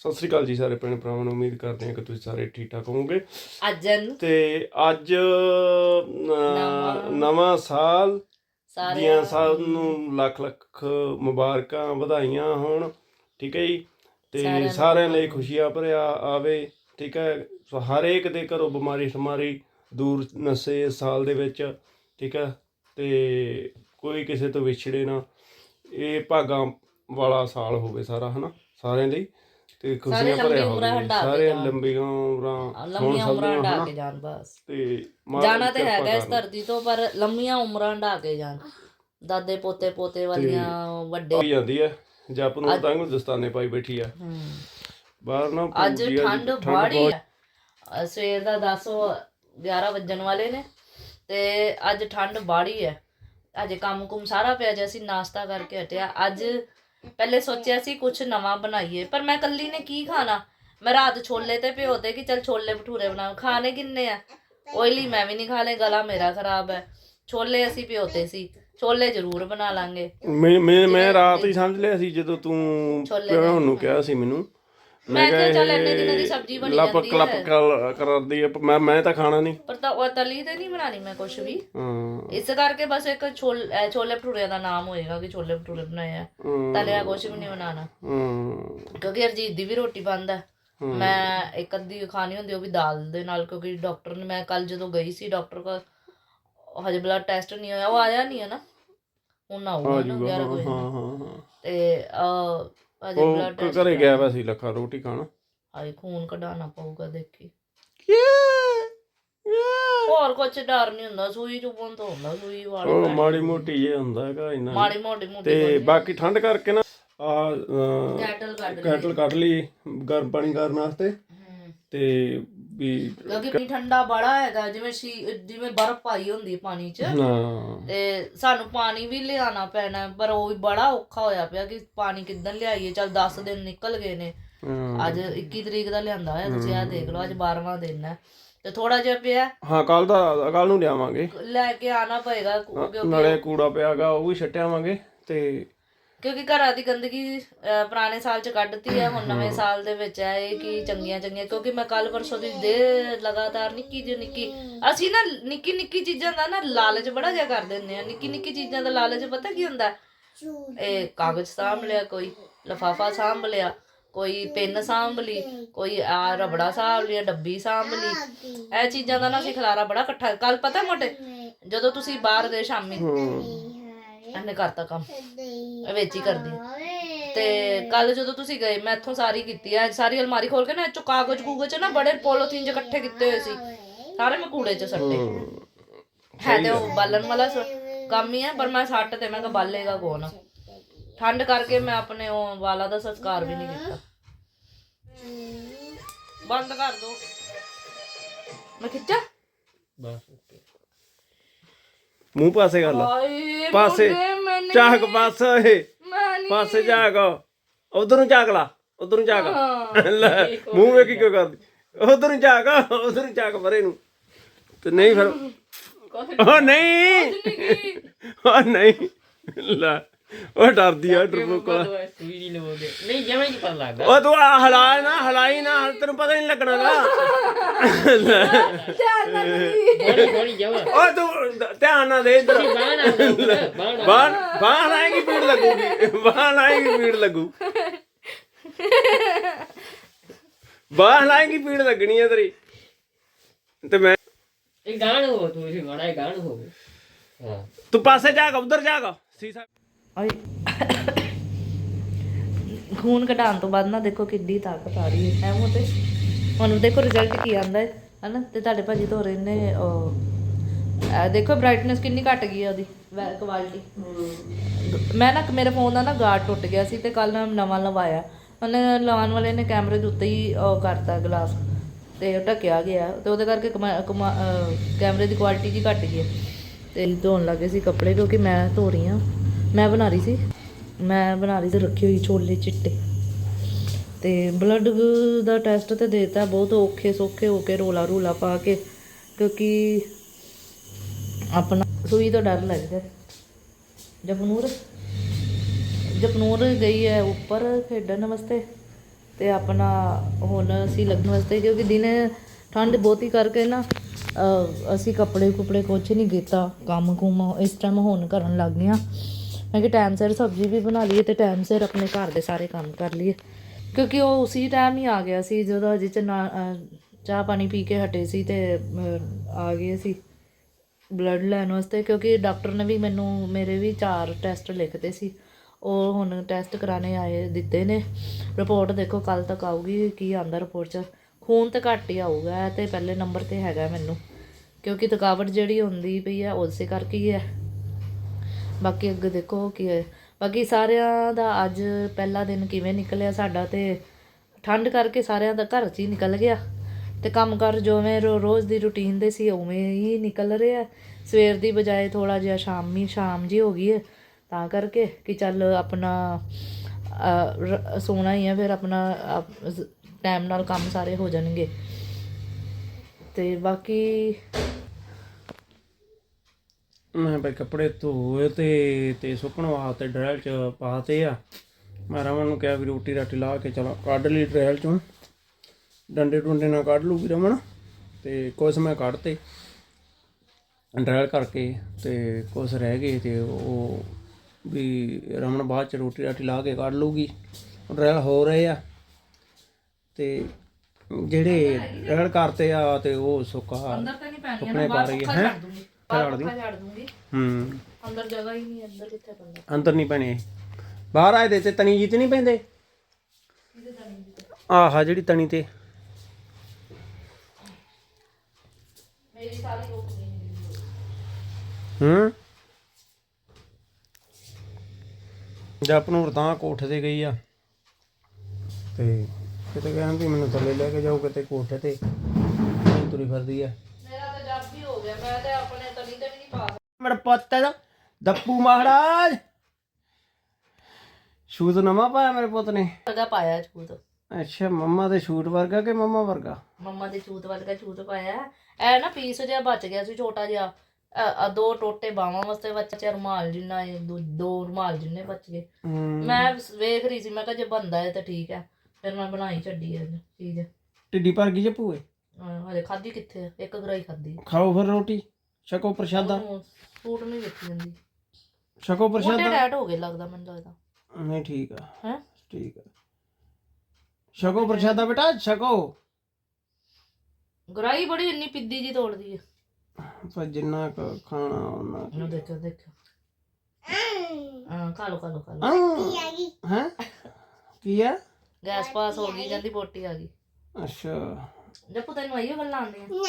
ਸਤਿ ਸ੍ਰੀ ਅਕਾਲ ਜੀ ਸਾਰੇ ਭੈਣ ਭਰਾਵਾਂ ਨੂੰ ਉਮੀਦ ਕਰਦੇ ਹਾਂ ਕਿ ਤੁਸੀਂ ਸਾਰੇ ਠੀਕ ਠਾਕ ਹੋਵੋਗੇ। ਅਜਨ ਤੇ ਅੱਜ ਨਵਾਂ- ਸਾਲ ਸਾਰਿਆਂ ਸਭ ਨੂੰ ਲੱਖ ਲੱਖ ਮੁਬਾਰਕਾਂ ਵਧਾਈਆਂ ਹੋਣ ਠੀਕ ਹੈ ਜੀ? ਤੇ ਸਾਰਿਆਂ ਲਈ ਖੁਸ਼ੀਆਂ ਭਰਿਆ ਆਵੇ ਠੀਕ ਹੈ? ਸੋ ਹਰ ਇੱਕ ਦੇ ਘਰੋਂ ਬਿਮਾਰੀ ਠਮਾਰੀ ਦੂਰ ਨਸੇ ਸਾਲ ਦੇ ਵਿੱਚ ਠੀਕ ਹੈ? ਤੇ ਕੋਈ ਕਿਸੇ ਤੋਂ ਵਿਛੜੇ ਨਾ ਇਹ ਭਾਗਾਂ ਵਾਲਾ ਸਾਲ ਹੋਵੇ ਸਾਰਾ ਹਨਾ? ਸਾਰਿਆਂ ਲਈ। ਤੇ ਖੁਸ਼ੀਆਂ ਭਰਿਆ ਹੋਵੇ ਸਾਰੇ। ਲੰਬੀਆਂ ਉਮਰਾਂ ਲੰਮੀਆਂ ਉਮਰਾਂ ਢਾ? ਕੇ ਜਾਣ ਬਸ ਤੇ ਜਾਣਾ ਤੇ ਹੈਗਾ ਇਸ। ਧਰਤੀ ਤੋਂ ਪਰ ਲੰਮੀਆਂ ਉਮਰਾਂ ਢਾ ਕੇ ਜਾਣ ਦਾਦੇ ਪੋਤੇ ਪੋਤੇ ਵਾਲੀਆਂ ਵੱਡੇ ਹੋਈ ਜਾਂਦੀ ਹੈ ਜਪ ਨੂੰ ਅੱਜ- ਤਾਂ ਨੂੰ ਦਸਤਾਨੇ ਪਾਈ ਬੈਠੀ ਆ। ਬਾਹਰ ਨਾ ਅੱਜ ਠੰਡ ਬਾੜੀ ਹੈ ਸਵੇਰ ਦਾ 10 11 ਵੱਜਣ ਵਾਲੇ ਨੇ ਤੇ ਅੱਜ ਠੰਡ ਬਾੜੀ ਹੈ ਅਜੇ ਕੰਮ ਕੁਮ ਸਾਰਾ ਪਿਆ ਜੇ ਅਸੀਂ ਨਾਸ਼ਤਾ ਕਰਕੇ ਹਟਿਆ ਅੱਜ ਪਹਿਲੇ ਸੋਚਿਆ ਸੀ ਕੁਝ ਨਵਾਂ ਬਣਾਈਏ ਪਰ ਮੈਂ ਕੱਲੀ ਨੇ ਕੀ ਖਾਣਾ? ਮੈਂ ਰਾਤ ਛੋਲੇ ਤੇ ਭਿਓਤੇ ਕਿ ਚਲ ਛੋਲੇ ਭਟੂਰੇ ਬਣਾ ਖਾਣੇ ਕਿੰਨੇ ਆ? ਓਇਲੀ ਮੈਂ ਵੀ ਨਹੀਂ ਖਾ ਲੇ ਗਲਾ ਮੇਰਾ ਖਰਾਬ ਹੈ। ਛੋਲੇ ਅਸੀਂ ਭਿਓਤੇ ਸੀ ਛੋਲੇ ਜ਼ਰੂਰ ਬਣਾ ਲਾਂਗੇ। ਮੈਂ ਮੈਂ ਮੈਂ ਰਾਤ ਹੀ ਸਮਝ ਲਿਆ ਸੀ ਜਦੋਂ ਤੂੰ ਛੋਲੇ ਨੂੰ ਕਿਹਾ ਸੀ ਮੈਨੂੰ। ਮੈਂ ਕਿਹਾ ਚੱਲ ਇੰਨੇ ਦਿਨਾਂ ਦੀ ਸਬਜ਼ੀ ਬਣੀ ਲੱਪ ਜਾਂਦੀ ਕਲਪ ਹੈ। ਕਰਦੀ ਹੈ ਮੈਂ ਮੈਂ ਤਾਂ ਖਾਣਾ ਨਹੀਂ। ਪਰ ਤਾਂ ਉਹ ਤਲੀ ਤੇ ਨਹੀਂ ਬਣਾਣੀ ਮੈਂ ਕੁਝ ਵੀ। ਹਾਂ। ਇਸ ਕਰਕੇ ਬਸ ਇੱਕ ਛੋਲ ਅਹ ਛੋਲੇ ਭਟੂਰੇ ਦਾ ਨਾਮ ਹੋਏਗਾ ਕਿ ਛੋਲੇ ਭਟੂਰੇ ਬਣਾਏ ਆ। ਹਮ, ਤਲਿਆ ਕੁਝ ਵੀ ਨਹੀਂ ਬਣਾਣਾ ਹਮ, ਕਿਉਂਕਿ ਹਰਜੀਤ ਦੀ ਵੀ ਰੋਟੀ ਬੰਦ ਹੈ। ਮੈਂ ਇੱਕ ਅੱਧੀ ਖਾਣੀ ਹੁੰਦੀ ਉਹ ਵੀ ਦਾਲ ਦੇ ਨਾਲ ਕਿਉਂਕਿ ਡਾਕਟਰ ਨੇ ਮੈਂ ਕੱਲ ਜਦੋਂ ਗਈ ਸੀ ਡਾਕਟਰ ਕੋਲ ਹਜੇ ਬਲੱਡ ਟੈਸਟ ਨਹੀਂ ਹੋਇਆ ਉਹ ਆਇਆ ਨਹੀਂ ਹੈ ਨਾ। ਹੁਣ ਆਊਗਾ ਨਾ ਜੂਗਾ 11 ਹਾਂ ਵਜੇ ਹਾਂ ਹਾਂ ਹਾਂ। ਤੇ ਅਹ ਬਲੱਡ ਉਹ ਟੈਸਟ ਘਰੇ ਗਿਆ ਵਾ ਸੀ ਲੱਖਾ ਰੋਟੀ ਖਾਣ। ਹਾਏ ਖੂਨ ਕਢਾਉਣਾ ਪਊਗਾ ਦੇਖੀ। ਹੋਰ ਕੁਝ ਡਰ ਨਹੀਂ ਹੁੰਦਾ ਸੂਈ ਚੁੱਪਣ ਤੋਂ ਹੁੰਦਾ ਸੂਈ ਵਾਲੀ ਉਹ ਮਾੜੀ ਮੋਟੀ ਜੇ ਹੁੰਦਾ ਹੈਗਾ ਇੰਨਾ। ਮਾੜੀ ਮੋਟੀ ਮੋਟੀ ਤੇ ਬਾਕੀ ਠੰਡ ਕਰਕੇ ਨਾ ਆ ਕੈਟਲ ਕੱਢ ਲਈ। ਕੈਟਲ ਕੱਢ ਲਈ ਗਰਮ ਪਾਣੀ ਕਰਨ ਵਾਸਤੇ। ਹਮ। ਤੇ ਵੀ ਕਿਉਂਕਿ ਪਾਣੀ ਠੰਡਾ ਬੜਾ ਹੈਗਾ ਜਿਵੇਂ ਸ਼ੀ- ਜਿਵੇਂ ਬਰਫ਼ ਪਾਈ ਹੁੰਦੀ ਪਾਣੀ 'ਚ ਹਾਂ। ਤੇ ਸਾਨੂੰ ਪਾਣੀ ਵੀ ਲਿਆਣਾ ਪੈਣਾ ਪਰ ਉਹ ਵੀ ਬੜਾ ਔਖਾ ਹੋਇਆ ਪਿਆ ਕਿ ਪਾਣੀ ਕਿੱਦਣ ਲਿਆਈਏ ਚਲ 10 ਦਿਨ ਨਿਕਲ ਗਏ ਨੇ। ਹਾਂ। ਅੱਜ 21 ਤਰੀਕ ਦਾ ਲਿਆਂਦਾ ਹੋਇਆ ਤੁਸੀਂ ਆਹ ਦੇਖ ਲਓ ਅੱਜ 12ਵਾਂ ਦਿਨ ਹੈ। ਤੇ ਥੋੜਾ ਜਿਹਾ ਪਿਆ। ਹਾਂ ਕੱਲ ਦਾ ਕੱਲ ਨੂੰ ਲਿਆਵਾਂਗੇ। ਲੈ ਕੇ ਆਣਾ ਪਏਗਾ ਕਿਉਂਕਿ ਨਾਲੇ ਕੂੜਾ ਪਿਆਗਾ ਉਹ ਵੀ ਛੱਟਿਆਵਾਂਗੇ ਤੇ ਕਿਉਂਕਿ ਘਰਾਂ ਦੀ ਗੰਦਗੀ ਅਹ, ਪੁਰਾਣੇ ਸਾਲ ਚ ਕੱਢਤੀ ਹੈ ਹੁਣ ਨਵੇਂ ਸਾਲ ਦੇ ਵਿੱਚ ਹੈ ਇਹ ਕੀ ਚੰਗੀਆਂ ਚੰਗੀਆਂ ਕਿਉਂਕਿ ਮੈਂ ਕੱਲ ਪਰਸੋਂ ਦੀ ਦੇ ਲਗਾਤਾਰ ਨਿੱਕੀ ਜਿਹੀ ਨਿੱਕੀ ਅਸੀਂ ਨਾ ਨਿੱਕੀ ਨਿੱਕੀ ਚੀਜ਼ਾਂ ਦਾ ਨਾ ਲਾਲਚ ਬੜਾ ਜਿਹਾ ਕਰ ਦਿੰਦੇ ਆ ਨਿੱਕੀ ਨਿੱਕੀ ਚੀਜ਼ਾਂ ਦਾ ਲਾਲਚ ਪਤਾ ਕੀ ਹੁੰਦਾ? ਇਹ ਕਾਗਜ਼ ਸਾਂਭ ਲਿਆ ਕੋਈ ਲਫਾਫਾ ਸਾਂਭ ਲਿਆ ਕੋਈ ਪੈਨ ਸਾਂਭ ਲਈ ਕੋਈ ਆ ਰਬੜਾ ਸਾਂਭ ਲਿਆ ਡੱਬੀ ਸਾਂਭ ਲਈ। ਇਹ ਚੀਜ਼ਾਂ ਦਾ ਨਾ ਅਸੀਂ ਖਲਾਰਾ ਬੜਾ ਇਕੱਠਾ ਕੱਲ ਪਤਾ ਮੋਟੇ? ਜਦੋਂ ਤੁਸੀਂ ਬਾਹਰ ਦੇ ਸ਼ਾਮੀ। ਇਹਨੇ ਕਰਤਾ ਕੰਮ। ਇਹ ਵਿੱਚ ਹੀ ਕਰਦੀ। ਤੇ ਕੱਲ ਜਦੋਂ ਤੁਸੀਂ ਗਏ ਮੈਂ ਇੱਥੋਂ ਸਾਰੀ ਕੀਤੀ ਆ। ਸਾਰੀ ਅਲਮਾਰੀ ਖੋਲ ਕੇ ਨਾ ਚੋਂ ਕਾਗਜ਼ ਕੂਗਜ਼ ਚ ਨਾ ਬੜੇ ਪੋਲੋਥੀਨ ਚ ਇਕੱਠੇ ਕੀਤੇ ਹੋਏ ਸੀ। ਸਾਰੇ ਮੈਂ ਕੂੜੇ ਚ ਸੱਟੇ। ਹੈ। ਤੇ ਉਹ ਬਾਲਣ ਵਾਲਾ ਕੰਮ ਹੀ ਆ ਪਰ ਮੈਂ ਸੱਟ ਤੇ ਮੈਂ ਕਿਹਾ ਬਾਲੇਗਾ ਕੌਣ ਠੰਡ ਕਰਕੇ ਮੈਂ ਆਪਣੇ ਉਹ ਵਾਲਾ ਦਾ ਸੰਸਕਾਰ ਵੀ ਨਹੀਂ ਕੀਤਾ। ਬੰਦ ਕਰ ਦੋ। ਮੈਂ ਖਿੱਚਾ? ਮੂੰਹ ਪਾਸੇ ਕਰ ਲਾ। ਹਾਏ ਪਾਸੇ। ਮੁੰਡੇ, ਮੈਨੇ- ਝਾਕ ਪਾਸੇ। ਮੈਂ ਨਹੀਂ ਪਾਸੇ ਝਾਕ। ਉਧਰ ਨੂੰ ਝਾਕ ਲਾ ਉਧਰ ਨੂੰ ਝਾਕ। ਲੈ ਮੂੰਹ ਵੇਖੀ ਕਿਉਂ ਕਰਦੀ? ਉਧਰ ਨੂੰ ਝਾਕ ਉਧਰ ਨੂੰ ਝਾਕ ਪਰੇ ਨੂੰ। ਤੇ ਨਹੀਂ ਫਿਰ ਉਹ ਨਹੀਂ। ਉਹ ਨਹੀਂ। ਲੈ। ਉਹ ਡਰਦੀ ਆ ਡਰਪੋਕਲਾ ਸੂਈ ਲਵੋਗੇ ਨਹੀਂ ਜਮੇ ਨਹੀਂ ਪਤਾ ਲੱਗਦਾ। ਉਹ ਤੂੰ ਆ ਹਲਾ ਨਾ ਹਲਾਈ ਨਾ ਹਲ ਤੈਨੂੰ ਪਤਾ ਨਹੀਂ ਧਿਆਨ ਨਾਲ। ਬੜੀ ਬੜੀ ਜਮਾ ਉਹ ਤੂੰ ਧਿਆਨ ਨਾਲ ਦੇ ਇੱਧਰ। ਆ ਬਾਣ ਬਾਣ ਲਾਏਗੀ ਪੀੜ ਲੱਗੂਗੀ। ਬਾਣ ਲਾਏਗੀ ਪੀੜ ਲੱਗੂ। ਬਾਣ ਲਾਏਗੀ ਪੀੜ ਲੱਗਣੀ ਹੈ ਤੇਰੀ। ਤੇ ਮੈਂ ਇਹ ਗਾਣ ਹੋ ਤੂੰ ਇਹ ਗਾਣਾ ਇਹ ਗਾਣ ਹੋ। ਹਾਂ। ਤੂੰ ਪਾਸੇ ਜਾ ਉਧਰ ਜਾ ਸੀਸਾ ਆਏ ਖੂਨ ਘਟਾਉਣ ਤੋਂ ਬਾਅਦ ਨਾ ਦੇਖੋ ਕਿੱਡੀ ਤਾਕਤ ਆ ਰਹੀ ਹੈ। ਐਵੇਂ ਤੇ ਹੁਣ ਦੇਖੋ ਰਿਜ਼ਲਟ ਕੀ ਆਂਦਾ ਹੈ, ਹਨਾ? ਤੇ ਤੁਹਾਡੇ ਭਾਜੀ ਧੋ ਰਹੇ ਨੇ, ਉਹ ਦੇਖੋ ਬ੍ਰਾਈਟਨੈਸ ਕਿੰਨੀ ਘਟ ਗਈ ਹੈ ਉਹਦੀ ਕੁਆਲਿਟੀ ਮੈਂ ਨਾ, ਮੇਰੇ ਫੋਨ ਦਾ ਨਾ ਗਾਰਡ ਟੁੱਟ ਗਿਆ ਸੀ ਤੇ ਕੱਲ ਨਵਾਂ ਲਵਾਇਆ। ਉਹਨੇ ਲਵਾਉਣ ਵਾਲੇ ਨੇ ਕੈਮਰੇ ਦੇ ਉੱਤੇ ਹੀ ਉਹ ਕਰਤਾ ਗਲਾਸ ਤੇ ਉਹ ਢੱਕਿਆ ਗਿਆ। ਤੇ ਉਹਦੇ ਕਰਕੇ ਕਮਾ- ਕਮਾ- ਕੈਮਰੇ ਦੀ ਕੁਆਲਿਟੀ ਜੀ ਘਟ ਗਈ ਹੈ। ਤੇ ਧੋਣ ਲੱਗੇ ਸੀ ਕੱਪੜੇ ਕਿਉਂਕਿ ਮੈਂ ਧੋ ਰਹੀ ਹਾਂ। ਮੈਂ ਬਣਾ ਰਹੀ ਸੀ। ਮੈਂ ਬਣਾ ਰਹੀ ਤੇ ਰੱਖੀ ਹੋਈ ਛੋਲੇ ਚਿੱਟੇ। ਤੇ ਬਲੱਡ ਦਾ ਟੈਸਟ ਤੇ ਦੇਤਾ ਬਹੁਤ ਔਖੇ ਸੌਖੇ ਹੋ ਕੇ ਰੋਲਾ ਰੂਲਾ ਪਾ ਕੇ, ਕਿਉਂਕਿ ਆਪਣਾ ਸੂਈ ਤੋਂ ਡਰ ਲੱਗਦਾ। ਜਪਨੂਰ ਜਪਨੂਰ ਗਈ ਹੈ ਉੱਪਰ ਖੇਡਣ ਵਾਸਤੇ ਤੇ ਆਪਣਾ ਹੁਣ ਅਸੀਂ ਲੱਗਣ ਵਾਸਤੇ, ਕਿਉਂਕਿ ਦਿਨੇ ਠੰਡ ਬਹੁਤੀ ਕਰਕੇ ਨਾ ਅਸੀਂ ਕੱਪੜੇ ਕੁਪੜੇ ਕੁਛ ਨਹੀਂ ਕੀਤਾ, ਕੰਮ ਕੁਮ ਇਸ ਟਾਈਮ ਹੁਣ ਕਰਨ ਲੱਗ ਗਏ ਹਾਂ। ਮੈਂ ਕਿ ਟਾਈਮ ਸਿਰ ਸਬਜ਼ੀ ਵੀ ਬਣਾ ਲਈਏ ਤੇ ਟਾਈਮ ਸਿਰ ਆਪਣੇ ਘਰ ਦੇ ਸਾਰੇ ਕੰਮ ਕਰ ਲਈਏ। ਕਿਉਂਕਿ ਉਹ ਉਸੇ ਟਾਈਮ ਹੀ ਆ ਗਿਆ ਸੀ ਜਦੋਂ ਅਜੇ ਚ ਨਾ ਚਾਹ ਪਾਣੀ ਪੀ ਕੇ ਹਟੇ ਸੀ ਤੇ ਆ ਗਏ ਸੀ ਬਲੱਡ ਲੈਣ ਵਾਸਤੇ। ਕਿਉਂਕਿ ਡਾਕਟਰ ਨੇ ਵੀ ਮੈਨੂੰ, ਮੇਰੇ ਵੀ ਚਾਰ ਟੈਸਟ ਲਿਖਦੇ ਸੀ। ਉਹ ਹੁਣ ਟੈਸਟ ਕਰਾਣੇ ਆਏ, ਦਿੱਤੇ ਨੇ। ਰਿਪੋਰਟ ਦੇਖੋ ਕੱਲ ਤੱਕ ਆਊਗੀ ਕੀ ਆਂਦਾ ਰਿਪੋਰਟ 'ਚ। ਖੂਨ ਤੇ ਘੱਟ ਹੀ ਆਊਗਾ, ਇਹ ਤੇ ਪਹਿਲੇ ਨੰਬਰ ਤੇ ਹੈਗਾ ਮੈਨੂੰ। ਕਿਉਂਕਿ ਥਕਾਵਟ ਜਿਹੜੀ ਹੁੰਦੀ ਪਈ ਆ ਉਸੇ ਕਰਕੇ ਹੀ ਹੈ। ਬਾਕੀ ਅੱਗੇ ਦੇਖੋ ਕੀ ਹੈ। ਬਾਕੀ ਸਾਰਿਆਂ ਦਾ ਅੱਜ ਪਹਿਲਾ ਦਿਨ ਕਿਵੇਂ ਨਿਕਲਿਆ ਸਾਡਾ ਤੇ ਠੰਡ ਕਰਕੇ ਸਾਰਿਆਂ ਦਾ ਘਰ 'ਚ ਹੀ ਨਿਕਲ ਗਿਆ। ਤੇ ਕੰਮ ਕਰ ਜਿਵੇਂ ਰੋ- ਰੋਜ਼ ਦੀ ਰੁਟੀਨ ਦੇ ਸੀ, ਉਵੇਂ ਹੀ ਨਿਕਲ ਰਿਹਾ ਸਵੇਰ ਦੀ ਬਜਾਏ ਥੋੜਾ ਜਿਹਾ ਸ਼ਾਮੀ ਸ਼ਾਮ ਜੀ ਹੋ ਗਈ ਹੈ। ਤਾਂ ਕਰਕੇ ਕਿ ਚੱਲ ਆਪਣਾ ਰ- ਸੋਣਾ ਹੀ ਹੈ, ਫਿਰ ਆਪਣਾ ਟਾਈਮ ਨਾਲ ਕੰਮ ਸਾਰੇ ਹੋ ਜਾਣਗੇ। ਤੇ ਬਾਕੀ ਮੈਂ ਭਾਈ ਕੱਪੜੇ ਧੋਏ ਤੇ ਤੇ ਸੁੱਕਣ ਵਾਸਤੇ ਡਰੈਲ ਚ ਪਾਤੇ ਆ। ਮੈਂ ਰਮਨ ਨੂੰ ਕਿਹਾ ਵੀ ਰੋਟੀ ਰਾਟੀ ਲਾ ਕੇ ਚਲੋ ਕੱਢ ਲਈ ਡਰੈਲ ਚੋਂ। ਡੰਡੇ ਡੁੰਡੇ ਨਾਲ ਕੱਢ ਲੂਗੀ ਰਮਨ ਤੇ ਕੁਛ ਮੈਂ ਕੱਢਤੇ। ਡਰੈਲ ਕਰਕੇ ਤੇ ਕੁਛ ਰਹਿ ਗਏ ਤੇ ਉਹ ਵੀ ਰਮਨ ਬਾਅਦ ਚ ਰੋਟੀ ਰਾਟੀ ਲਾ ਕੇ ਕੱਢ ਲੂਗੀ ਡਰੈਲ ਹੋ ਰਹੇ ਆ। ਤੇ ਜਿਹੜੇ ਡਰੈਲ ਕਰਤੇ ਆ ਤੇ ਉਹ ਸੁੱਕਾ ਅੰਦਰ ਤਾਂ ਨਹੀਂ ਪੈਣੀਆਂ ਰਹੀ? ਦੂੰਗੀ। ਛੱਡ ਦੀ। ਛੱਡ ਦੂੰਗੀ। ਹੂੰ। ਅੰਦਰ ਜਗ੍ਹਾ ਹੀ ਨਹੀਂ ਅੰਦਰ ਕਿੱਥੇ ਪੈਂਦਾ। ਅੰਦਰ ਨਹੀਂ ਪੈਣੇ। ਬਾਹਰ ਆਏ ਦੇ ਤੇ ਤਣੀ ਜੀ ਤੇ ਨਹੀਂ ਪੈਂਦੇ? ਆਹਾ ਜਿਹੜੀ ਤਣੀ ਤੇ। ਮੇਰੀ ਸਾਰੀ ਰੋਕ ਗਈ ਹੂੰ। ਜਪ ਨੂੰ ਤਾਂ ਕੋਠੇ ਤੇ ਗਈ ਆ। ਤੇ ਕਿਤੇ ਕਹਿੰਦੀ ਮੈਨੂੰ ਥੱਲੇ ਲੈ ਕੇ ਜਾਓ ਕਿਤੇ ਕੋਠੇ ਤੇ ਤੁਰੀ ਫਿਰਦੀ ਆ ਮੇਰਾ ਤਾਂ ਜੱਬ ਹੀ ਹੋ ਗਿਆ ਮੈਂ ਤੇ ਆਪਣੇ ਤਲੀ ਤੇ ਵੀ ਨਹੀਂ ਪਾ ਮੇਰਾ ਪੁੱਤ ਦਾ ਦੱਪੂ ਮਹਾਰਾਜ। ਸ਼ੂਜ਼ ਨਵਾਂ ਪਾਇਆ ਮੇਰੇ ਪੁੱਤ ਨੇ। ਸਕਦਾ ਪਾਇਆ ਛੂਤ ਅੱਛਾ ਮੰਮਾ ਦੇ ਸ਼ੂਟ ਵਰਗਾ ਕਿ ਮੰਮਾ ਵਰਗਾ? ਮੰਮਾ ਦੇ ਛੂਤ ਵਰਗਾ ਛੂਤ ਪਾਇਆ। ਐ ਨਾ ਪੀਸ ਜਿਹਾ ਬਚ ਗਿਆ ਸੀ ਛੋਟਾ ਜਿਹਾ। ਅ- ਅ ਦੋ ਟੋਟੇ ਬਾਵਾਂ ਵਾਸਤੇ ਬੱਚਾ ਰੁਮਾਲ ਜਿੰਨਾ ਇਹ ਦੋ- ਦੋ ਰੁਮਾਲ ਜਿੰਨੇ ਬਚ। ਗਏ ਹੂੰ। ਮੈਂ ਵੇਖ ਰਹੀ ਸੀ ਮੈਂ ਕਿਹਾ ਜੇ ਬੰਦਾ ਹੈ ਤਾਂ ਠੀਕ ਹੈ। ਫਿਰ ਮੈਂ ਬਣਾਈ ਛੱਡੀ ਇਹ ਚੀਜ਼। ਢਿੱਡੀ ਭਰ ਗਈ ਜੇ ਭੂਏ? ਅਹ ਹਲੇ ਖਾਦੀ ਕਿੱਥੇ ਆ? ਇੱਕ ਗਰਾਈ ਖਾਦੀ ਖਾਓ ਫਿਰ ਰੋਟੀ ਛਕੋ ਪ੍ਰਸ਼ਾਦਾ। ਸੂਟ ਨਹੀਂ ਵੇਖੀ ਜਾਂਦੀ। ਛਕੋ ਮੋਟੇ ਪ੍ਰਸ਼ਾਦਾ? ਡੈਟ ਹੋ ਗਏ ਲੱਗਦਾ ਮੈਨੂੰ ਲੱਗਦਾ ਨਹੀਂ ਠੀਕ ਆ। ਹੈ? ਠੀਕ ਆ। ਛਕੋ ਪ੍ਰਸ਼ਾਦਾ ਬੇਟਾ ਛਕੋ ਗਰਾਈ ਬੜੀ ਇੰਨੀ ਪਿੱਦੀ ਜੀ ਤੋੜਦੀ ਹੈ ਪਰ ਜਿੰਨਾ ਕੁ ਖਾਣਾ ਉਹਨਾਂ ਇਹਨੂੰ ਦੇਖੋ ਦੇਖੋ ਹਾਂ ਖਾ ਲੋ ਖਾ ਲੋ ਖਾ ਲੋ ਹੈ। ਕੀ ਆ ਗੈਸ ਪਾਸ ਹੋ ਗਈ ਜਾਂਦੀ ਪੋਟੀ ਆ ਗਈ। ਅੱਛਾ। ਜੱਪੂ ਤੈਨੂੰ ਆਈਓ ਗੱਲਾਂ ਆਉਂਦੀਆਂ।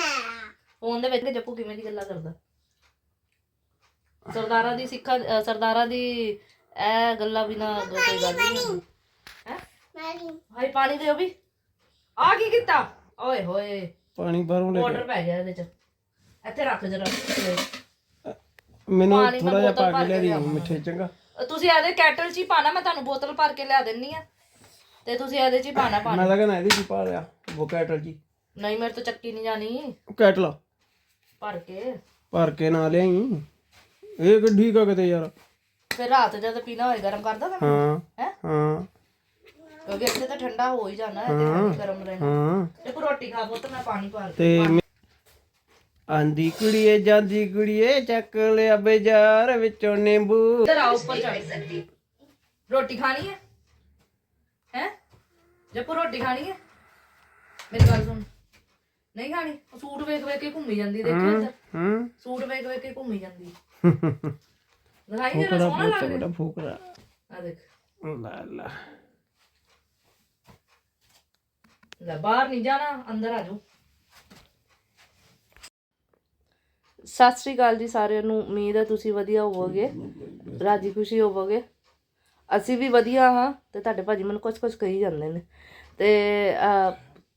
ਫੋਨ ਦੇ ਵਿੱਚ ਜੱਪੂ ਕਿਵੇਂ ਦੀ ਗੱਲਾਂ ਕਰਦਾ? ਸਰਦਾਰਾਂ ਦੀ ਸਿੱਖਾਂ ਸਰਦਾਰਾਂ ਦੀ ਇਹ ਗੱਲਾਂ ਬਿਨਾ ਕੋਈ ਗੱਲ ਹੀ ਨਹੀਂ ਹੈ। ਹਾਈ ਪਾਣੀ ਦਿਓ ਵੀ। ਆ ਕੀ ਕੀਤਾ? ਓਏ ਹੋਏ। ਪਾਣੀ ਬਾਹਰੋਂ ਲੈ ਪਾਊਡਰ ਪੈ ਗਿਆ ਇਹਦੇ ਚ। ਇੱਥੇ ਰੱਖ ਜਰਾ। ਮੈਨੂੰ ਪਾਣੀ ਮੈਂ ਥੋੜਾ ਜਿਹਾ ਬੋਤਲ ਪਾ ਭਰ ਕੇ ਲਿਆ ਦੀ। ਮਿੱਠੇ ਚੰਗਾ। ਤੁਸੀਂ ਇਹਦੇ ਕੈਟਲ 'ਚ ਹੀ ਪਾਣਾ ਮੈਂ ਤੁਹਾਨੂੰ ਬੋਤਲ ਭਰ ਕੇ ਲਿਆ ਦਿੰਨੀ ਆ। ਤੇ ਤੁਸੀਂ ਇਹਦੇ 'ਚ ਹੀ ਪਾਣਾ ਪਾਣੀ। ਮੈਂ ਤਾਂ ਕਹਿੰਦਾ ਇਹਦੀ ਕੀ ਪਾ ਲਿਆ ਉਹ ਕੈਟਲ ਜੀ ਨਹੀਂ ਮੇਰੇ ਤੋਂ ਚੱਕੀ ਨਹੀਂ ਜਾਣੀ। ਕੈਟਲ ਭਰ ਕੇ। ਭਰ ਕੇ ਨਾ ਲਿਆਈ। ਇਹ ਗੱਡੀ ਕਾ ਕਿਤੇ ਯਾਰ। ਫਿਰ ਰਾਤ ਜਦ ਪੀਣਾ ਹੋਏ ਗਰਮ ਕਰਦਾ ਮੈਂ? ਹਾਂ ਹੈ? ਹਾਂ। ਕਿਉਂਕਿ ਇੱਥੇ ਤਾਂ ਠੰਡਾ ਹੋ ਹੀ ਜਾਣਾ ਹੈ ਤੇ ਗਰਮ ਰਹਿਣਾ। ਹਾਂ। ਤੇ ਰੋਟੀ ਖਾ ਪੁੱਤ ਮੈਂ ਪਾਣੀ ਕੇ ਤੇ ਮੈਂ- ਆਂਦੀ ਕੁੜੀਏ ਜਾਂਦੀ ਕੁੜੀਏ ਚੱਕ ਲਿਆ ਬਾਜ਼ਾਰ ਵਿੱਚੋਂ ਨਿੰਬੂ। ਇੱਧਰ ਆ ਉੱਪਰ ਚੜ ਰੋਟੀ ਖਾਣੀ ਹੈ? ਹੈ? ਜੱਪੂ ਰੋਟੀ ਖਾਣੀ ਹੈ? ਮੇਰੀ ਗੱਲ ਸੁਣ। ਨਹੀਂ ਖਾਣੀ? ਉਹ ਸੂਟ ਵੇਖ ਵੇਖ ਕੇ ਘੁੰਮੀ ਜਾਂਦੀ ਦੇਖਿਆ ਇੱਧਰ ਹੂੰ ਸੂਟ ਵੇਖ ਵੇਖ ਕੇ ਘੁੰਮੀ ਜਾਂਦੀ ਦਿਖਾਈ ਜਰਾ ਸੋਹਣਾ ਲੱਗ ਰਿਹਾ। ਬੜਾ ਫੂਕਰਾ ਆ ਦੇਖ। ਲਾ ਲਾ ਲੈ ਬਾਹਰ ਨਹੀਂ ਜਾਣਾ ਅੰਦਰ ਆ ਜਾਓ। ਸਤਿ ਸ੍ਰੀ ਅਕਾਲ ਜੀ ਸਾਰਿਆਂ ਨੂੰ। ਉਮੀਦ ਹੈ ਤੁਸੀਂ ਵਧੀਆ ਹੋਵੋਗੇ ਰਾਜੀ ਖੁਸ਼ੀ ਹੋਵੋਗੇ। ਅਸੀਂ ਵੀ ਵਧੀਆ ਹਾਂ ਤੇ ਤੁਹਾਡੇ ਭਾਜੀ ਮੈਨੂੰ ਕੁਝ ਕੁਝ ਕਹੀ ਜਾਂਦੇ ਨੇ। ਤੇ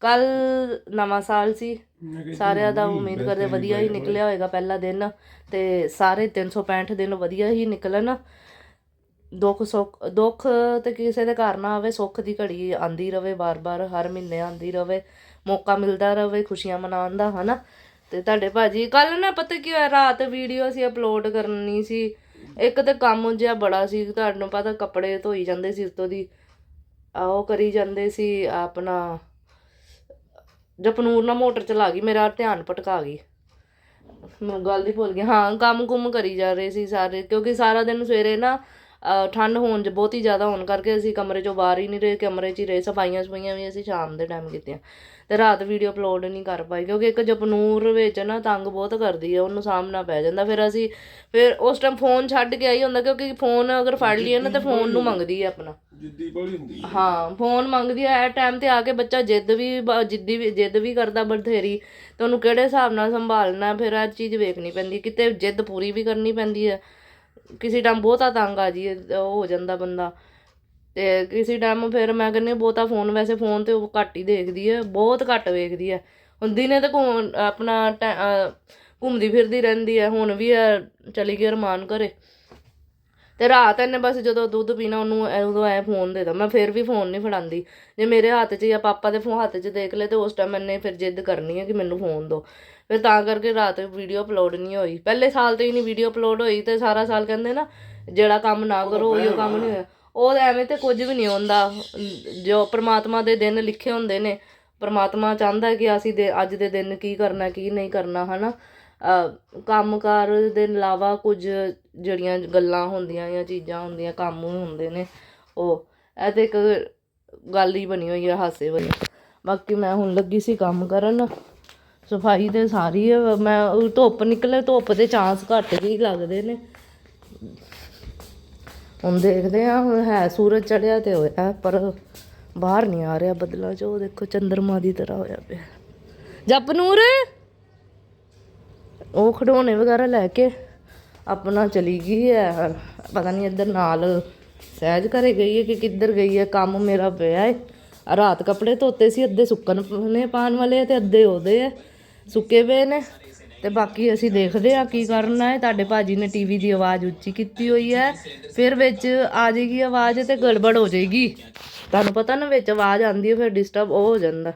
ਕੱਲ ਨਵਾਂ ਸਾਲ ਸੀ। ਸਾਰਿਆਂ ਦਾ ਉਮੀਦ ਕਰਦੇ ਵਧੀਆ ਹੀ ਨਿਕਲਿਆ ਹੋਏਗਾ ਪਹਿਲਾ ਦਿਨ ਤੇ ਸਾਰੇ 365 ਦਿਨ ਵਧੀਆ ਹੀ ਨਿਕਲਣ। ਦੁੱਖ ਸੁੱਖ ਦੁੱਖ ਤੇ ਕਿਸੇ ਦੇ ਘਰ ਨਾ ਆਵੇ ਸੁੱਖ ਦੀ ਘੜੀ ਆਂਦੀ ਰਵੇ ਬਾਰ-ਬਾਰ ਹਰ ਮਹੀਨੇ ਆਂਦੀ ਰਵੇ ਮੌਕਾ ਮਿਲਦਾ ਰਵੇ ਖੁਸ਼ੀਆਂ ਮਨਾਉਣ ਦਾ ਹਨਾ? ਤੇ ਤੁਹਾਡੇ ਭਾਜੀ ਕੱਲ ਨਾ ਪਤਾ ਕੀ ਹੋਇਆ ਰਾਤ ਵੀਡੀਓ ਅਸੀਂ ਅਪਲੋਡ ਕਰਨੀ ਸੀ। ਇੱਕ ਤੇ ਕੰਮ ਜਿਹਾ ਬੜਾ ਸੀ ਤੁਹਾਨੂੰ ਪਤਾ ਕੱਪੜੇ ਧੋਈ ਜਾਂਦੇ ਸੀ ਉਤੋਂ ਦੀ। ਆ ਉਹ ਕਰੀ ਜਾਂਦੇ ਸੀ ਆਪਣਾ ਜਪਨੂਰ ਨਾਲ ਮੋਟਰ ਚਲਾ ਗਈ, ਮੇਰਾ ਧਿਆਨ ਭਟਕਾ ਗਈ। ਗੱਲ ਦੀ ਭੁੱਲ ਗਈ। ਹਾਂ, ਕੰਮ ਕੁਮ ਕਰੀ ਜਾ ਰਹੇ ਸੀ ਸਾਰੇ, ਕਿਉਂਕਿ ਸਾਰਾ ਦਿਨ ਸਵੇਰੇ ਨਾ ਠੰਡ ਹੋਣ ਚ ਬਹੁਤੀ ਜ਼ਿਆਦਾ ਹੋਣ ਕਰਕੇ ਅਸੀਂ ਕਮਰੇ ਚੋਂ ਬਾਹਰ ਹੀ ਨਹੀਂ ਰਹੇ, ਕਮਰੇ 'ਚ ਹੀ ਰਹੇ ਸਫਾਈਆਂ ਸਫਾਈਆਂ ਵੀ ਅਸੀਂ ਸ਼ਾਮ ਦੇ ਟਾਈਮ ਕੀਤੀਆਂ। ਤੇ ਰਾਤ ਵੀਡੀਓ ਅਪਲੋਡ ਨਹੀਂ ਕਰ ਪਾਈ ਕਿਉਂਕਿ ਇੱਕ ਜਪਨੂਰ ਵਿੱਚ ਨਾ ਤੰਗ ਬਹੁਤ ਕਰਦੀ ਹੈ ਉਹਨੂੰ ਸਾਹਮਣਾ ਪੈ ਜਾਂਦਾ। ਫਿਰ ਅਸੀਂ ਫਿਰ ਉਸ ਟਾਈਮ ਫੋਨ ਛੱਡ ਕੇ ਆਈ ਹੁੰਦਾ ਕਿਉਂਕਿ ਫੋਨ ਅਗਰ ਫੜ ਲਈਏ ਨਾ ਤੇ ਫੋਨ ਨੂੰ ਮੰਗਦੀ ਹੈ ਆਪਣਾ। ਜਿੱਦੀ ਬੜੀ ਹੁੰਦੀ ਹਾਂ ਫੋਨ ਮੰਗਦੀ ਹੈ ਐ ਟਾਈਮ ਤੇ ਆ ਕੇ ਬੱਚਾ ਜਿੱਦ ਵੀ ਬ- ਜਿੱਦੀ ਵੀ ਜਿੱਦ ਵੀ ਕਰਦਾ ਬਥੇਰੀ ਤੇ ਉਹਨੂੰ ਕਿਹੜੇ ਹਿਸਾਬ ਨਾਲ ਸੰਭਾਲਣਾ ਫਿਰ ਇਹ ਚੀਜ਼ ਵੇਖਣੀ ਪੈਂਦੀ ਕਿਤੇ ਜਿੱਦ ਪੂਰੀ ਵੀ ਕਰਨੀ ਪੈਂਦੀ ਹੈ ਕਿਸੇ ਟਾਈਮ ਬਹੁਤਾ ਤੰਗ ਆ ਜੀ ਉਹ ਹੋ ਜਾਂਦਾ ਬੰਦਾ। ਤੇ ਕਿਸੇ ਟਾਈਮ ਫਿਰ ਮੈਂ ਕਹਿੰਦੀ ਹਾਂ ਬਹੁਤਾ ਫੋਨ ਵੈਸੇ ਫੋਨ ਤੇ ਉਹ ਘੱਟ ਹੀ ਦੇਖਦੀ ਹੈ ਬਹੁਤ ਘੱਟ ਵੇਖਦੀ ਹੈ ਹੁਣ ਦਿਨੇ ਤਾਂ ਆਪਣਾ ਘੁੰਮਦੀ ਫਿਰਦੀ ਰਹਿੰਦੀ ਹੈ ਹੁਣ ਵੀ ਇਹ ਚਲੀ ਗਈ ਅਰਮਾਨ ਘਰੇ। ਤੇ ਰਾਤ ਇਹਨੇ ਬਸ ਜਦੋਂ ਦੁੱਧ ਪੀਣਾ ਉਹਨੂੰ ਉਦੋਂ ਐ ਫੋਨ ਦੇ ਦਾਂ ਮੈਂ ਫਿਰ ਵੀ ਫੋਨ ਨਹੀਂ ਫੜਾਉਂਦੀ ਜੇ ਮੇਰੇ ਹੱਥ 'ਚ ਜਾਂ ਪਾਪਾ ਦੇ ਫੋਨ ਹੱਥ 'ਚ ਦੇਖ ਲਏ ਤੇ ਉਸ ਟਾਈਮ ਇਹਨੇ ਫਿਰ ਜਿੱਦ ਕਰਨੀ ਹੈ ਕਿ ਮੈਨੂੰ ਫੋਨ ਦਿਓ ਫਿਰ ਤਾਂ ਕਰਕੇ ਰਾਤ ਵੀਡੀਓ ਅਪਲੋਡ ਨਹੀਂ ਹੋਈ। ਪਹਿਲੇ ਸਾਲ ਤੋਂ ਹੀ ਨਹੀਂ ਵੀਡੀਓ ਅਪਲੋਡ ਹੋਈ ਤੇ ਸਾਰਾ ਸਾਲ ਕਹਿੰਦੇ ਨਾ ਜਿਹੜਾ ਕੰਮ ਨਾ ਕਰੋ ਉਹੀ ਕੰਮ ਨਹੀਂ ਹੋਇਆ। ਉਹ ਐਵੇਂ ਤੇ ਕੁਝ ਵੀ ਨਹੀਂ ਹੁੰਦਾ। ਜੋ ਪ੍ਰਮਾਤਮਾ ਦੇ ਦਿਨ ਲਿਖੇ ਹੁੰਦੇ ਨੇ, ਪ੍ਰਮਾਤਮਾ ਚਾਹੁੰਦਾ ਕਿ ਅਸੀਂ ਦੇ, ਅੱਜ ਦੇ ਦਿਨ ਕੀ ਕਰਨਾ, ਕੀ ਨਹੀਂ ਕਰਨਾ, ਹਨਾ? ਅਹ ਕੰਮਕਾਰ ਦੇ ਇਲਾਵਾ ਕੁਝ ਜਿਹੜੀਆਂ ਗੱਲਾਂ ਹੁੰਦੀਆਂ ਜਾਂ ਚੀਜ਼ਾਂ ਹੁੰਦੀਆਂ, ਕੰਮ ਹੁੰਦੇ ਨੇ, ਉਹ, ਇਹ ਤੇ ਇੱਕ ਗੱਲ ਹੀ ਬਣੀ ਹੋਈ ਹੈ ਹਾਸੇ ਵਾਲੀ। ਬਾਕੀ ਮੈਂ ਹੁਣ ਲੱਗੀ ਸੀ ਕੰਮ ਕਰਨ। ਸਫ਼ਾਈ ਤੇ ਸਾਰੀ ਹੈ ਮੈਂ ਧੁੱਪ ਨਿਕਲੇ, ਧੁੱਪ ਦੇ ਚਾਂਸ ਘੱਟ ਵੀ ਲੱਗਦੇ ਨੇ। ਹੁਣ ਦੇਖਦੇ ਆ ਹੈ ਸੂਰਜ ਚੜਿਆ ਤੇ ਹੋਇਆ, ਪਰ ਬਾਹਰ ਨਹੀਂ ਆ ਰਿਹਾ ਬੱਦਲਾਂ 'ਚ, ਉਹ ਦੇਖੋ ਚੰਦਰਮਾ ਦੀ ਤਰ੍ਹਾਂ ਹੋਇਆ ਪਿਆ। ਜਪਨੂਰ ਉਹ ਖਿਡੌਣੇ ਵਗੈਰਾ ਲੈ ਕੇ ਆਪਣਾ ਚਲੀ ਗਈ ਹੈ। ਪਤਾ ਨਹੀਂ ਇੱਧਰ ਨਾਲ ਸਹਿਜ ਘਰੇ ਗਈ ਹੈ ਕਿ ਕਿੱਧਰ ਗਈ ਹੈ, ਕੰਮ ਮੇਰਾ ਪਿਆ ਹੈ। ਰਾਤ ਕੱਪੜੇ ਧੋਤੇ ਸੀ, ਅੱਧੇ ਸੁੱਕਣ ਨੇ ਪਾਣ ਵਾਲੇ ਆ ਤੇ ਅੱਧੇ ਉਹਦੇ ਹੈ ਸੁੱਕੇ ਪਏ ਨੇ। ਤੇ ਬਾਕੀ ਅਸੀਂ ਦੇਖਦੇ ਆ ਕੀ ਕਰਨਾ ਹੈ। ਤੁਹਾਡੇ ਭਾਜੀ ਨੇ ਟੀਵੀ ਦੀ ਆਵਾਜ਼ ਉੱਚੀ ਕੀਤੀ ਹੋਈ ਹੈ। ਫਿਰ ਵਿੱਚ ਆ ਜਾਏਗੀ ਆਵਾਜ਼ ਤੇ ਗੜਬੜ ਹੋ ਜਾਏਗੀ। ਤੁਹਾਨੂੰ ਪਤਾ ਨਾ ਵਿੱਚ ਆਵਾਜ਼ ਆਉਂਦੀ ਹੈ, ਫਿਰ ਡਿਸਟਰਬ ਉਹ ਹੋ ਜਾਂਦਾ।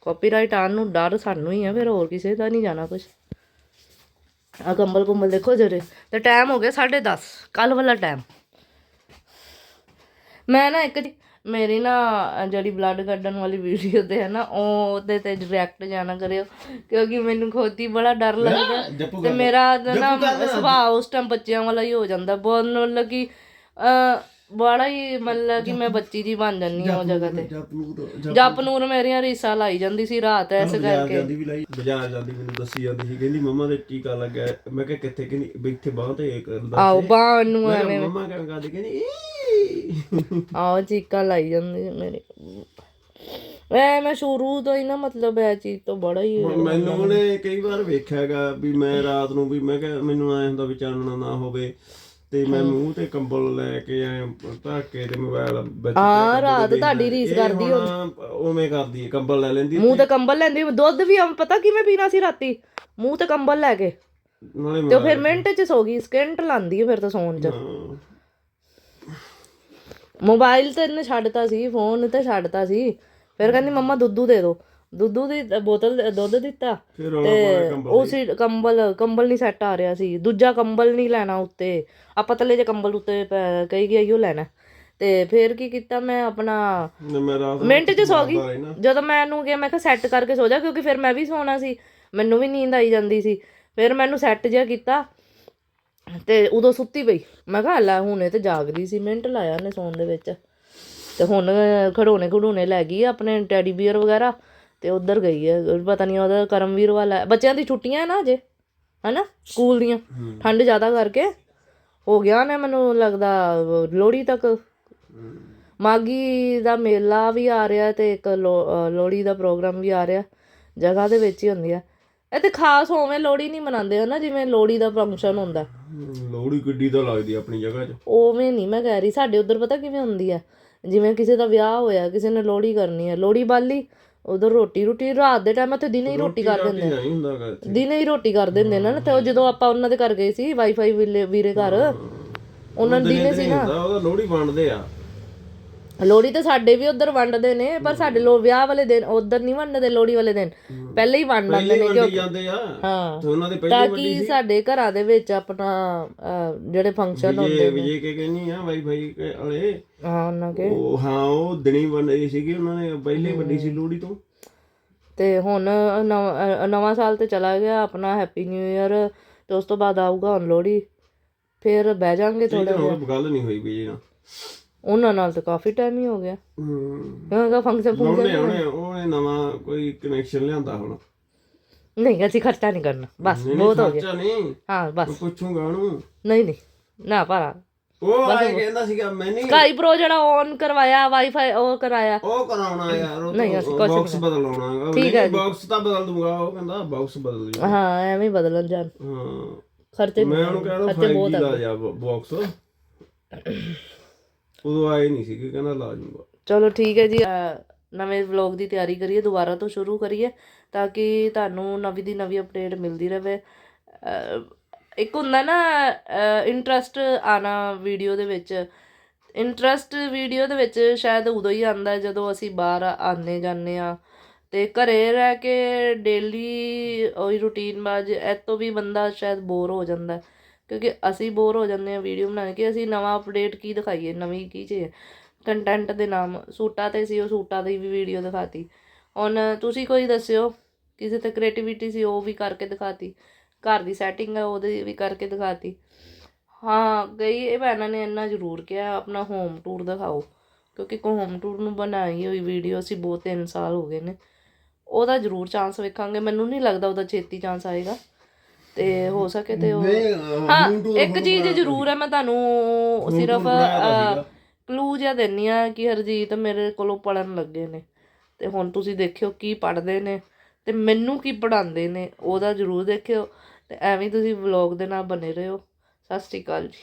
ਕਾਪੀਰਾਈਟ ਆਉਣ ਨੂੰ ਡਰ ਸਾਨੂੰ ਹੀ ਆ, ਫਿਰ ਹੋਰ ਕਿਸੇ ਦਾ ਨਹੀਂ ਜਾਣਾ ਕੁਝ ਆ ਕੰਬਲ ਕੁੰਬਲ ਦੇਖੋ ਜਰੇ। ਤੇ ਟਾਈਮ ਹੋ ਗਿਆ 10:30 ਕੱਲ ਵਾਲਾ ਟਾਈਮ ਮੈਂ ਨਾ ਇੱਕ ਜੀ- ਮੇਰੀ ਨਾ ਜਿਹੜੀ ਬਲੱਡ ਕੱਢਣ ਵਾਲੀ ਵੀਡੀਓ ਤੇ ਹੈ ਨਾ ਉਹ ਉਹਦੇ ਤੇ ਡਾਇਰੈਕਟ ਜਾਣਾ ਕਰਿਓ ਕਿਉਂਕਿ ਮੈਨੂੰ ਹੀ ਬੜਾ ਡਰ ਲੱਗਦਾ। ਤੇ ਮੇਰਾ ਨਾ ਸੁਭਾਅ ਉਸ ਟਾਈਮ ਬੱਚਿਆਂ ਵਾਲਾ ਹੀ ਹੋ ਜਾਂਦਾ ਬਹੁਤ ਮਤਲਬ ਕਿ ਅ ਬੜਾ ਹੀ ਮਤਲਬ ਕਿ ਮੈਂ ਬੱਚੀ ਜੀ ਬਣ ਜਾਂਦੀ ਹਾਂ ਉਹ ਜਗ੍ਹਾ ਤੇ। ਜਪ ਨੂਰ ਮੇਰੀਆਂ ਰੀਸਾਂ ਲਾਈ ਜਾਂਦੀ ਸੀ ਰਾਤ ਐਸ ਕਰਕੇ। ਜਾਂਦੀ ਵੀ ਲਈ। ਬਾਜ਼ਾਰ ਜਾਂਦੀ ਮੈਨੂੰ ਦੱਸੀ ਜਾਂਦੀ ਸੀ ਕਹਿੰਦੀ ਮੰਮਾ ਦੇ ਟੀਕਾ ਲੱਗਾ। ਮੈਂ ਕਿਹਾ ਕਿੱਥੇ ਕਹਿੰਦੀ ਇੱਥੇ ਬਾਹ ਤੇ ਇੱਕ ਆਓ ਬਾਹ ਨੂੰ ਐਵੇਂ। ਮੰਮਾ ਕਰਦੀ ਕਹਿੰਦੀ ਆਓ ਚੀਕਾਂ ਲਾਈ ਜਾਂਦੀ ਮੇਰੀ। ਐ ਮੈਂ ਸ਼ੁਰੂ ਤੋਂ ਹੀ ਨਾ ਮਤਲਬ ਇਹ ਚੀਜ਼ ਤੋਂ ਬੜਾ ਹੀ ਹੁਣ ਮੈਨੂੰ ਉਹਨੇ ਕਈ ਵਾਰ ਵੇਖਿਆਗਾ ਵੀ ਮੈਂ ਰਾਤ ਨੂੰ ਵੀ ਮੈਂ ਕਿਹਾ ਮੈਨੂੰ ਐ ਹੁੰਦਾ ਵੀ ਚਾਨਣਾ ਨਾ ਹੋਵੇ ਤੇ ਮੈਂ ਮੂੰਹ ਤੇ ਕੰਬਲ ਲੈ ਕੇ ਐ ਧੱਕ ਤੇ ਮੋਬਾਈਲ ਵਿੱਚ ਹਾਂ ਰਾਤ ਤੁਹਾਡੀ ਰੀਸ ਕਰਦੀ ਹੋ ਉਵੇਂ ਕਰਦੀ ਹੈ ਕੰਬਲ ਲੈ ਲੈਂਦੀ ਮੂੰਹ ਤੇ ਕੰਬਲ ਲੈਂਦੀ ਦੁੱਧ ਵੀ ਪਤਾ ਕਿਵੇਂ ਪੀਣਾ ਸੀ ਰਾਤੀ? ਮੂੰਹ ਤੇ ਕੰਬਲ ਲੈ ਕੇ। ਤੇ ਉਹ ਫਿਰ ਮਿੰਟ ਚ ਸੋ ਗਈ ਸਕਿੰਟ ਲਾਂਦੀ ਫਿਰ ਤਾਂ ਸੌਣ ਚ। ਮੋਬਾਈਲ ਤੇ ਇਹਨੇ ਛੱਡਤਾ ਸੀ ਫੋਨ ਤੇ ਛੱਡਤਾ ਸੀ। ਫਿਰ ਕਹਿੰਦੀ ਮੰਮਾ ਦੁੱਧੂ ਦੇ ਦਿਓ ਦੁੱਧੂ ਦੀ ਬੋਤਲ ਦੁੱਧ ਦਿੱਤਾ ਤੇ ਉਹ ਸੀ ਕੰਬਲ ਕੰਬਲ ਨਹੀਂ ਸੈੱਟ ਆ ਰਿਹਾ ਸੀ। ਦੂਜਾ ਕੰਬਲ ਨਹੀਂ ਲੈਣਾ ਉੱਤੇ। ਆ ਪਤਲੇ ਜਿਹੇ ਕੰਬਲ ਉੱਤੇ ਕਹੀ ਗਈ ਉਹ ਲੈਣਾ। ਤੇ ਫਿਰ ਕੀ ਕੀਤਾ ਮੈਂ ਆਪਣਾ ਮੈਂ ਮਿੰਟ ਚ ਸੋ ਗਈ। ਜਦੋਂ ਮੈਂ ਇਹਨੂੰ ਕਿਹਾ ਮੈਂ ਕਿਹਾ ਸੈੱਟ ਕਰਕੇ ਸੋ ਜਾ ਕਿਉਂਕਿ ਫਿਰ ਮੈਂ ਵੀ ਸੋਣਾ ਸੀ। ਮੈਨੂੰ ਵੀ ਨੀਂਦ ਆਈ ਜਾਂਦੀ ਸੀ। ਫਿਰ ਮੈਨੂੰ ਸੈੱਟ ਜਿਹਾ ਕੀਤਾ। ਤੇ ਉਦੋਂ ਸੁੱਤੀ ਪਈ। ਮੈਂ ਕਿਹਾ ਲੈ ਹੁਣੇ ਤੇ ਜਾਗਦੀ ਸੀ ਮਿੰਟ ਲਾਇਆ ਨੇ ਸੌਣ ਦੇ ਵਿੱਚ। ਤੇ ਹੁਣ ਖੜੋਣੇ ਖੜੂਣੇ ਲੈ ਗਈ ਆਪਣੇ ਟੈਡੀ ਬੀਅਰ ਵਗੈਰਾ ਤੇ ਉਧਰ ਗਈ ਹੈ ਪਤਾ ਨਹੀਂ ਉਹਦਾ ਕਰਮਵੀਰ ਵਾਲਾ। ਬੱਚਿਆਂ ਦੀ ਛੁੱਟੀਆਂ ਹੈ ਨਾ ਅਜੇ ਹਨਾ? ਸਕੂਲ ਦੀਆਂ। ਠੰਡ ਜ਼ਿਆਦਾ ਕਰਕੇ। ਹੋ ਗਿਆ ਨੇ ਮੈਨੂੰ ਲੱਗਦਾ ਲੋਹੜੀ ਤੱਕ। ਮਾਗੀ ਦਾ ਮੇਲਾ ਵੀ ਆ ਰਿਹਾ ਤੇ ਇੱਕ ਲੋਹੜੀ ਦਾ ਪ੍ਰੋਗਰਾਮ ਵੀ ਆ ਰਿਹਾ। ਜਗ੍ਹਾ ਦੇ ਵਿੱਚ ਹੀ ਹੁੰਦੀ ਆ। ਇਹ ਤੇ ਖਾਸ ਹੋਵੇਂ ਲੋਹੜੀ ਨਹੀਂ ਮਨਾਉਂਦੇ ਹਨਾ ਜਿਵੇਂ ਲੋਹੜੀ ਦਾ ਫੰਕਸ਼ਨ ਹੁੰਦਾ। ਲੋਹੜੀ ਗੱਡੀ ਤਾਂ ਲੱਗਦੀ ਆ ਆਪਣੀ ਜਗ੍ਹਾ 'ਚ। ਉਵੇਂ ਨਹੀਂ ਮੈਂ ਕਹਿ ਰਹੀ ਸਾਡੇ ਉਧਰ ਪਤਾ ਕਿਵੇਂ ਹੁੰਦੀ ਆ? ਜਿਵੇਂ ਕਿਸੇ ਦਾ ਵਿਆਹ ਹੋਇਆ ਕਿਸੇ ਨੇ ਲੋਹੜੀ ਕਰਨੀ ਹੈ ਲੋਹੜੀ ਬਾਲੀ ਉਧਰ ਰੋਟੀ ਰੋਟੀ ਰਾਤ ਦੇ ਟਾਈਮ ਤੇ ਦਿਨੇ ਹੀ ਰੋਟੀ ਕਰ ਦਿੰਦੇ ਨਹੀਂ ਹੁੰਦਾ ਗਾ ਇੱਥੇ। ਦਿਨੇ ਹੀ ਰੋਟੀ ਕਰ ਦਿੰਦੇ ਨੇ ਨਾ ਤੇ ਉਹ ਜਦੋਂ ਆਪਾਂ ਉਹਨਾਂ ਦੇ ਘਰ ਗਏ ਸੀ ਵਾਈਫਾਈ ਵੀਰੇ ਘਰ ਉਹਨਾਂ ਨੂੰ ਦਿਨੇ ਸੀ ਨਾ। ਹੁੰਦਾ ਉਹਦਾ ਲੋਹੜੀ ਵੰਡਦੇ ਆ। ਲੋਹੜੀ ਤਾਂ ਸਾਡੇ ਵੀ ਉਧਰ ਵੰਡਦੇ ਨੇ ਪਰ ਸਾਡੇ ਲੋ ਵਿਆਹ ਵਾਲੇ ਦਿਨ ਉਧਰ ਨਹੀਂ ਵੰਡਦੇ ਲੋਹੜੀ ਵਾਲੇ ਦਿਨ। ਪਹਿਲੇ ਹੀ ਵੰਡ ਲੈਂਦੇ ਨੇ ਕਿਉਂਕਿ ਜਾਂਦੇ ਆ। ਹਾਂ। ਤੇ ਉਹਨਾਂ ਦੇ ਪਹਿਲੇ ਵੱਡੀ ਕਿ ਸੀ। ਸਾਡੇ ਘਰਾਂ ਦੇ ਵਿੱਚ ਆਪਣਾ ਜਿਹੜੇ ਫੰਕਸ਼ਨ ਹੁੰਦੇ ਨੇ। ਵਿਜੇ ਕੇ ਕਹਿੰਨੀ ਆ ਵਾਈਫਾਈ ਵਾਲੇ। ਹਾਂ ਉਹਨਾਂ ਕੇ। ਉਹ ਹਾਂ ਉਹ ਦਿਨੀ ਵੰਡੀ ਸੀਗੀ ਉਹਨਾਂ ਨੇ ਪਹਿਲੇ ਵੱਡੀ ਸੀ ਲੋਹੜੀ ਤੋਂ। ਤੇ ਹੁਣ ਨਵ- ਸਾਲ ਤੇ ਚਲਾ ਗਿਆ ਆਪਣਾ ਹੈਪੀ ਨਿਊ ਇਅਰ ਤੇ ਉਸ ਤੋਂ ਬਾਅਦ ਆਊਗਾ ਹੁਣ ਲੋਹੜੀ। ਫਿਰ ਬਹਿ ਜਾਾਂਗੇ ਇਹ ਥੋੜਾ ਹੁਣ ਗੱਲ ਨਹੀਂ ਹੋਈ ਵਿਜੇ ਨਾਲ ਉਹਨਾਂ ਨਾਲ ਤਾਂ ਕਾਫੀ ਟਾਈਮ ਹੀ ਹੋ ਗਿਆ। ਹੂੰ। ਕਿਉਂਕਿ ਫੰਕਸ਼ਨ ਫੰਕਸ਼ਨ ਲਾਉਣੇ ਆਉਣੇ ਉਹਨੇ ਨਵਾਂ ਕੋਈ ਕਨੈਕਸ਼ਨ ਲਿਆਂਦਾ ਹੁਣ। ਨਹੀਂ ਅਸੀਂ ਖਰਚਾ ਨਹੀਂ ਕਰਨਾ। ਬਸ ਨਹੀਂ, ਬਹੁਤ ਹੋ ਗਿਆ। ਖਰਚਾ ਨਹੀਂ। ਹਾਂ ਬਸ। ਪੁੱਛੂਗਾ ਉਹਨੂੰ। ਨਹੀਂ ਨਹੀਂ ਨਾ ਭਾਰਾ। ਉਹ ਆਏ ਕਹਿੰਦਾ ਸੀਗਾ ਮੈਂ ਨਹੀਂ ਸਕਾਈ ਪ੍ਰੋ ਜਿਹੜਾ ਔਨ ਕਰਵਾਇਆ ਵਾਈਫਾਈ ਉਹ ਕਰਾਇਆ। ਉਹ ਕਰਾਉਣਾ ਯਾਰ ਉਹ ਨਹੀਂ, ਅਸੀਂ ਕੁਛ ਬਾਕਸ ਬਦਲਾਉਣਾ ਠੀਕ ਹੈ। ਬਾਕਸ ਤਾਂ ਬਦਲ ਦੂੰਗਾ ਉਹ ਕਹਿੰਦਾ ਬਾਕਸ ਬਦਲ ਦਿਓ। ਹਾਂ ਐਵੇਂ ਹੀ ਬਦਲਣ ਜਾਣ। ਹਾਂ। ਖਰਚੇ ਮੈਂ ਉਹਨੂੰ ਖਰਚੇ 5G ਦਾ ਜਾ ਬਾਕਸ ਉਦੋਂ ਆਏ ਨਹੀਂ ਸੀ ਕਹਿੰਦਾ ਲਾ ਜੂਗਾ। ਚਲੋ ਠੀਕ ਹੈ ਜੀ, ਅਹ ਨਵੇਂ ਵਲੌਗ ਦੀ ਤਿਆਰੀ ਕਰੀਏ, ਦੁਬਾਰਾ ਤੋਂ ਸ਼ੁਰੂ ਕਰੀਏ ਤਾਂ ਕਿ ਤੁਹਾਨੂੰ ਨਵੀਂ ਦੀ ਨਵੀਂ ਅਪਡੇਟ ਮਿਲਦੀ ਰਹੇ ਅਹ ਇੱਕ ਹੁੰਦਾ ਨਾ ਇੰਟਰਸਟ ਆਣਾ ਵੀਡੀਓ ਦੇ ਵਿੱਚ। ਇੰਟਰਸਟ ਵੀਡੀਓ ਦੇ ਵਿੱਚ ਸ਼ਾਇਦ ਉਦੋਂ ਹੀ ਆਂਦਾ ਜਦੋਂ ਅਸੀਂ ਬਾਹਰ ਆਉਂਦੇ ਜਾਂਦੇ ਆ ਤੇ ਘਰੇ ਰਹਿ ਕੇ ਡੇਲੀ ਉਹੀ ਰੂਟੀਨ ਬਾਜ ਇਹ ਤੋਂ ਵੀ ਬੰਦਾ ਸ਼ਾਇਦ ਬੋਰ ਹੋ ਜਾਂਦਾ ਹੈ। ਕਿਉਂਕਿ ਅਸੀਂ ਬੋਰ ਹੋ ਜਾਂਦੇ ਆ ਵੀਡੀਓ ਬਣਾ ਕੇ ਅਸੀਂ ਨਵਾਂ ਅਪਡੇਟ ਕੀ ਦਿਖਾਈਏ, ਨਵੀਂ ਕੀ ਚੀਜ਼ ਕੰਟੈਂਟ ਦੇ ਨਾਮ, ਸੂਟਾਂ ਤੇ ਸੀ ਉਹ, ਸੂਟਾਂ ਦੀ ਵੀ ਵੀਡੀਓ ਦਿਖਾਤੀ। ਹੁਣ ਤੁਸੀਂ ਕੋਈ ਦੱਸਿਓ, ਕਿਸੇ ਤੇ ਕ੍ਰੀਏਟੀਵਿਟੀ ਸੀ ਉਹ ਵੀ ਕਰਕੇ ਦਿਖਾਤੀ। ਘਰ ਦੀ ਸੈਟਿੰਗ ਹੈ, ਉਹਦੀ ਵੀ ਕਰਕੇ ਦਿਖਾਤੀ। ਹਾਂ, ਗਈ ਇਹ ਭੈਣਾਂ ਨੇ ਇੰਨਾ ਜ਼ਰੂਰ ਕਿਹਾ, ਆਪਣਾ ਹੋਮ ਟੂਰ ਦਿਖਾਓ। ਕਿਉਂਕਿ ਹੋਮ ਟੂਰ ਨੂੰ ਬਣਾਈ ਹੋਈ ਵੀਡੀਓ ਅਸੀਂ ਬਹੁਤ ਤਿੰਨ ਸਾਲ ਹੋ ਗਏ ਨੇ। ਉਹਦਾ ਜ਼ਰੂਰ ਚਾਂਸ ਵੇਖਾਂਗੇ, ਮੈਨੂੰ ਨਹੀਂ ਲੱਗਦਾ ਉਹਦਾ ਛੇਤੀ ਚਾਂਸ ਆਏਗਾ। ਤੇ ਹੋ ਸਕੇ ਤੇ ਉਹ ਹਾਂ ਇੱਕ ਚੀਜ਼ ਜ਼ਰੂਰ ਹੈ ਮੈਂ ਤੁਹਾਨੂੰ ਸਿਰਫ ਕਲੂ ਜਿਹਾ ਦਿੰਨੀ ਆ ਕਿ ਹਰਜੀਤ ਮੇਰੇ ਕੋਲੋਂ ਪੜਨ ਲੱਗੇ ਨੇ। ਤੇ ਹੁਣ ਤੁਸੀਂ ਦੇਖਿਓ ਕੀ ਪੜ੍ਹਦੇ ਨੇ ਤੇ ਮੈਨੂੰ ਕੀ ਪੜਾਉਂਦੇ ਨੇ ਉਹਦਾ ਜ਼ਰੂਰ ਦੇਖਿਓ ਤੇ ਐਵੇਂ ਤੁਸੀਂ ਵਲੌਗ ਦੇ ਨਾਲ ਬਨੇ ਰਹੋ। ਸਤਿ ਸ਼੍ਰੀ ਅਕਾਲ ਜੀ।